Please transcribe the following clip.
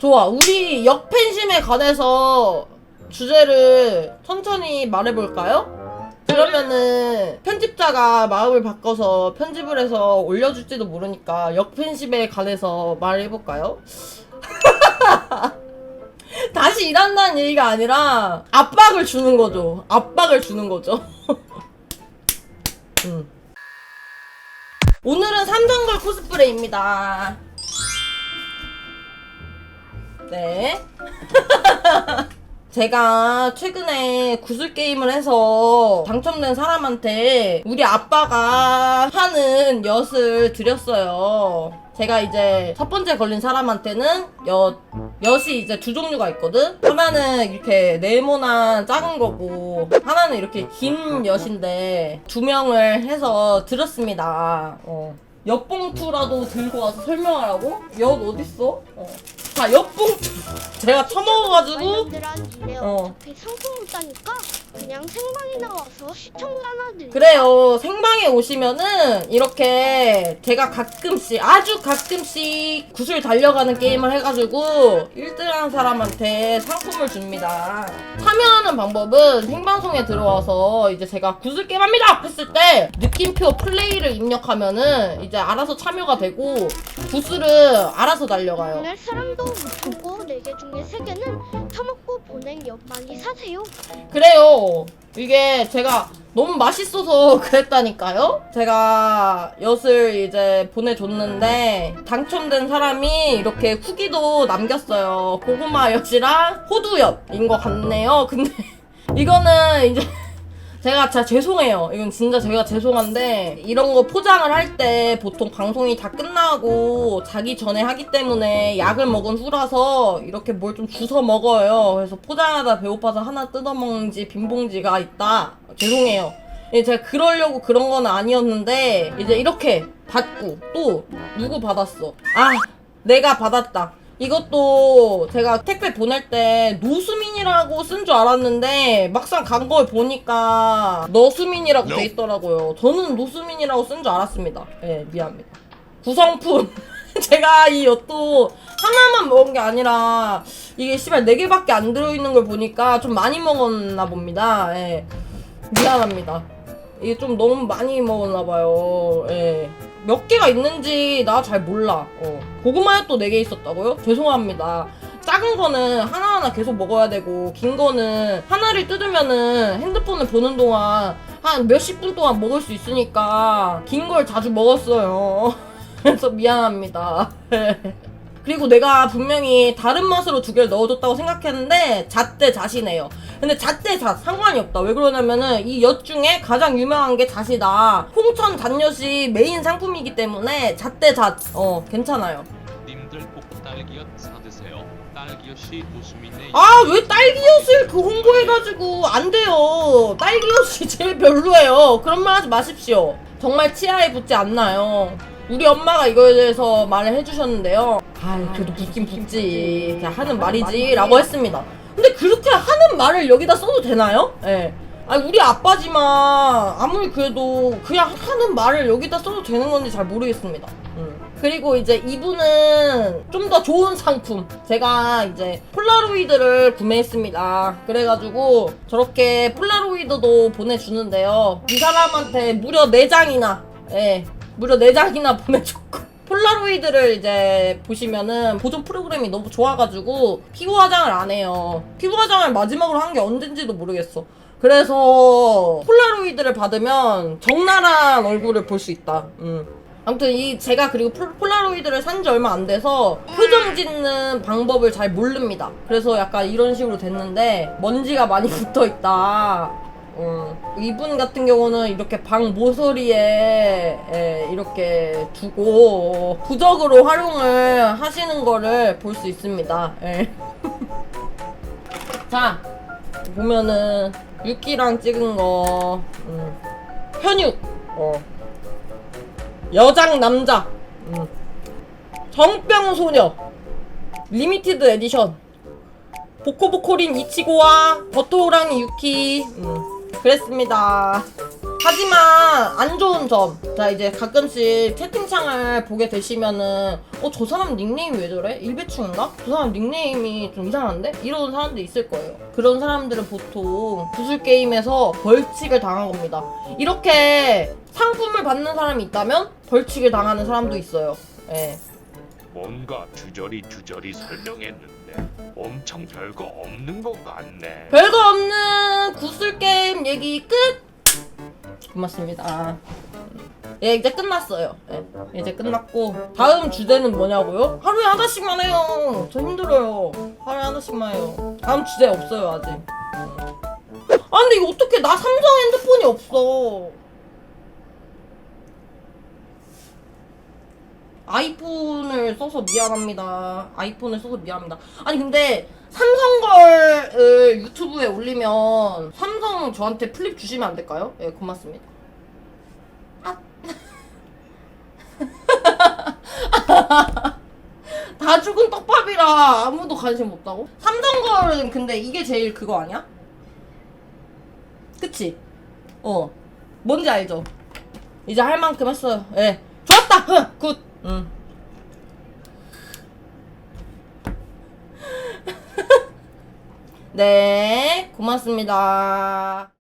좋아. 우리 역팬심에 관해서 주제를 천천히 말해볼까요? 그러면은 편집자가 마음을 바꿔서 편집을 해서 올려줄지도 모르니까 역팬심에 관해서 말해볼까요? 다시 일한다는 얘기가 아니라 압박을 주는 거죠. 압박을 주는 거죠. 음. 오늘은 삼성걸 코스프레입니다. 네. 제가 최근에 구슬 게임을 해서 당첨된 사람한테 우리 아빠가 하는 엿을 드렸어요. 제가 이제 첫 번째 걸린 사람한테는 엿, 엿이 이제 두 종류가 있거든? 하나는 이렇게 네모난 작은 거고, 하나는 이렇게 긴 엿인데, 두 명을 해서 드렸습니다. 어. 엿봉투라도 들고 와서 설명하라고? 엿 어딨어? 어. 자, 엿봉투. 제가 처먹어가지고, 어. 상품 없다니까 그냥 생방에 나와서 시청자나 들 그래요. 생방에 오시면은 이렇게 제가 가끔씩 아주 가끔씩 구슬 달려가는 게임을 해가지고 1등한 사람한테 상품을 줍니다. 참여하는 방법은 생방송에 들어와서 이제 제가 구슬 게임 합니다 했을 때 느낌표 플레이를 입력하면은 이제 알아서 참여가 되고 구슬은 알아서 달려가요. 오늘 사람도 못 보고 4개 중에 3개는 처먹고 보낸 엿 많이 사세요 그래요. 이게 제가 너무 맛있어서 그랬다니까요. 제가 엿을 이제 보내줬는데 당첨된 사람이 이렇게 후기도 남겼어요. 고구마 엿이랑 호두 엿인 것 같네요. 근데 이거는 이제 제가 진짜 죄송해요. 이건 진짜 제가 죄송한데 이런 거 포장을 할 때 보통 방송이 다 끝나고 자기 전에 하기 때문에 약을 먹은 후라서 이렇게 뭘 좀 주워 먹어요. 그래서 포장하다 배고파서 하나 뜯어먹는지 빈 봉지가 있다. 죄송해요. 예, 제가 그러려고 그런 건 아니었는데 이제 이렇게 받고 또 누구 받았어? 아 내가 받았다. 이것도 제가 택배 보낼 때 노수민이라고 쓴 줄 알았는데 막상 간 걸 보니까 너수민이라고 돼 있더라고요. 저는 노수민이라고 쓴 줄 알았습니다. 예, 미안합니다. 구성품. 제가 이 엿도 하나만 먹은 게 아니라 이게 씨발 4개밖에 안 들어있는 걸 보니까 좀 많이 먹었나 봅니다. 예. 미안합니다. 이게 좀 너무 많이 먹었나 봐요. 예. 몇 개가 있는지 나 잘 몰라. 어. 고구마에 또 4개 있었다고요? 죄송합니다. 작은 거는 하나하나 계속 먹어야 되고 긴 거는 하나를 뜯으면은 핸드폰을 보는 동안 한 몇십 분 동안 먹을 수 있으니까 긴 걸 자주 먹었어요. 그래서 미안합니다. 그리고 내가 분명히 다른 맛으로 두 개를 넣어줬다고 생각했는데 잣대 잣이네요. 근데 잣대 잣 상관이 없다. 왜 그러냐면은 이 엿 중에 가장 유명한 게 잣이다. 홍천 잣엿이 메인 상품이기 때문에 잣대 잣. 어 괜찮아요. 님들 꼭 딸기엿 사드세요. 딸기엿이 노수민의 아 왜 딸기엿을 그 홍보해가지고 안 돼요. 딸기엿이 제일 별로예요. 그런 말 하지 마십시오. 정말 치아에 붙지 않나요. 우리 엄마가 이거에 대해서 말을 해주셨는데요. 아 그래도 붙긴 붙지. 그냥 하는 말이지라고 했습니다. 근데 그렇게 하는 말을 여기다 써도 되나요? 예. 아니 우리 아빠지만 아무리 그래도 그냥 하는 말을 여기다 써도 되는 건지 잘 모르겠습니다. 음. 그리고 이제 이분은 좀 더 좋은 상품 제가 이제 폴라로이드를 구매했습니다. 그래가지고 저렇게 폴라로이드도 보내주는데요. 이 사람한테 무려 4장이나 예 무려 4장이나 보내줬고 폴라로이드를 이제 보시면은 보존 프로그램이 너무 좋아가지고 피부 화장을 안 해요. 피부 화장을 마지막으로 한 게 언젠지도 모르겠어. 그래서 폴라로이드를 받으면 적나라한 얼굴을 볼 수 있다. 음. 아무튼 이 제가 그리고 폴- 폴라로이드를 산 지 얼마 안 돼서 표정 짓는 방법을 잘 모릅니다. 그래서 약간 이런 식으로 됐는데 먼지가 많이 붙어 있다. 음. 이분 같은 경우는 이렇게 방 모서리에 예, 이렇게 두고 부적으로 활용을 하시는 거를 볼 수 있습니다. 예. 자 보면은 육기랑 찍은 거 음. 현육 어. 여장 남자 음. 정병 소녀 리미티드 에디션 보코보코린 이치고와 버토우랑이 유키 음. 그랬습니다 하지만 안 좋은 점. 자 이제 가끔씩 채팅창을 보게 되시면은 어 저 사람 닉네임이 왜 저래? 일배충인가? 저 사람 닉네임이 좀 이상한데? 이런 사람들 있을 거예요. 그런 사람들은 보통 구슬 게임에서 벌칙을 당한 겁니다. 이렇게 상품을 받는 사람이 있다면 벌칙을 당하는 사람도 있어요. 예. 뭔가 주저리 주저리 설명했는데 엄청 별거 없는 것 같네. 별거 없는 구슬 게임 얘기 끝. 고맙습니다. 예, 이제 끝났어요. 예, 이제 끝났고 다음 주제는 뭐냐고요? 하루에 하나씩만 해요. 저 힘들어요. 하루에 하나씩만 해요. 다음 주제 없어요 아직. 아 근데 이거 어떻게 나 삼성 핸드폰이 없어? 아이폰을 써서 미안합니다. 아이폰을 써서 미안합니다. 아니 근데 삼성 걸을 유튜브에 올리면 삼성 저한테 플립 주시면 안 될까요? 예, 고맙습니다. 아. 다 죽은 떡밥이라 아무도 관심 없다고? 삼성 걸은 근데 이게 제일 그거 아니야? 그치? 어. 뭔지 알죠? 이제 할 만큼 했어요. 예. 좋았다! 흥! 굿! 응. 네, 고맙습니다.